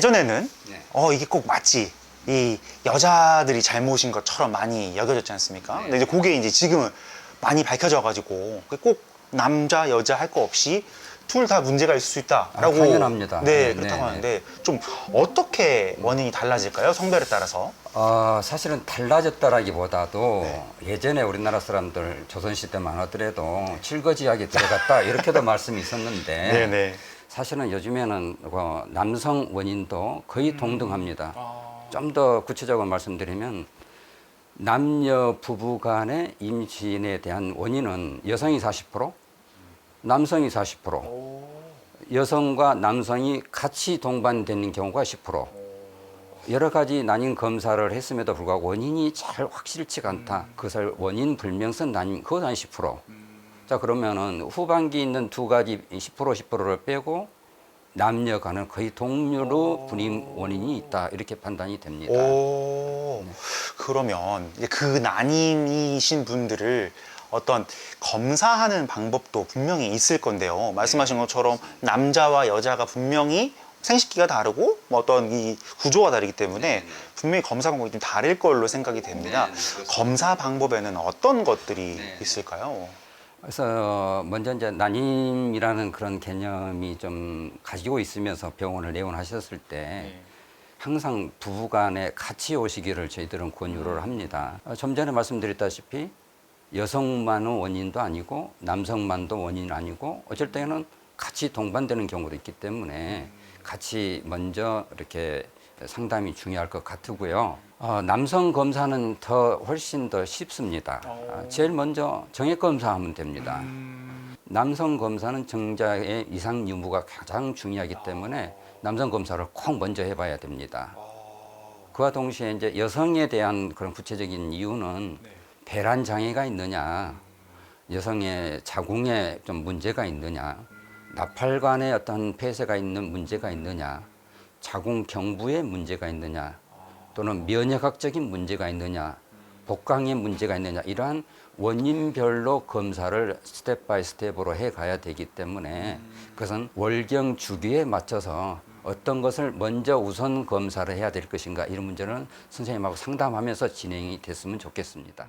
예전에는 네. 어 이게 꼭 맞지 이 여자들이 잘못인 것처럼 많이 여겨졌지 않습니까? 네. 근데 이제 그게 이제 지금은 많이 밝혀져가지고 꼭 남자 여자 할 거 없이 둘 다 문제가 있을 수 있다라고 아, 당연합니다. 네 네, 그렇다고 네, 하는데 좀 어떻게 원인이 달라질까요? 성별에 따라서 어, 사실은 달라졌다라기보다도 네. 예전에 우리나라 사람들 조선시대만 하더라도 칠거지하게 들어갔다 이렇게도 말씀이 있었는데 네 네 사실은 요즘에는 그 남성 원인도 거의 음. 동등합니다. 아. 좀더 구체적으로 말씀드리면 남녀 부부 간의 임신에 대한 원인은 여성이 40%, 남성이 40%, 여성과 남성이 같이 동반되는 경우가 10%. 여러 가지 난임 검사를 했음에도 불구하고 원인이 잘 확실치가 않다. 그것을 원인 불명성 난임 그것 한 10%. 자 그러면은 후반기 있는 두 가지 10% 10%를 빼고 남녀 간은 거의 동류로 분임 원인이 있다 이렇게 판단이 됩니다. 오, 네. 그러면 이제 그 난임이신 분들을 어떤 검사하는 방법도 분명히 있을 건데요. 네. 말씀하신 것처럼 남자와 여자가 분명히 생식기가 다르고 뭐 어떤 이 구조가 다르기 때문에 분명히 검사 방법이 좀 다를 걸로 생각이 됩니다. 네, 네. 검사 방법에는 어떤 것들이 네. 있을까요? 그래서 먼저 이제 난임이라는 그런 개념이 좀 가지고 있으면서 병원을 내원하셨을 때 항상 부부간에 같이 오시기를 저희들은 권유를 합니다. 어, 좀 전에 말씀드렸다시피 여성만은 원인도 아니고 남성만도 원인 아니고 어쩔 때는 같이 동반되는 경우도 있기 때문에 같이 먼저 이렇게 상담이 중요할 것 같고요. 어, 남성 검사는 더 훨씬 더 쉽습니다. 아, 제일 먼저 정액 검사하면 됩니다. 남성 검사는 정자의 이상 유무가 가장 중요하기 때문에 남성 검사를 꼭 먼저 해봐야 됩니다. 그와 동시에 이제 여성에 대한 그런 구체적인 이유는 배란 장애가 있느냐, 여성의 자궁에 좀 문제가 있느냐, 나팔관에 어떤 폐쇄가 있는 문제가 있느냐, 자궁 경부에 문제가 있느냐, 또는 면역학적인 문제가 있느냐, 복강에 문제가 있느냐 이러한 원인별로 검사를 스텝 바이 스텝으로 해 가야 되기 때문에 그것은 월경 주기에 맞춰서 어떤 것을 먼저 우선 검사를 해야 될 것인가 이런 문제는 선생님하고 상담하면서 진행이 됐으면 좋겠습니다.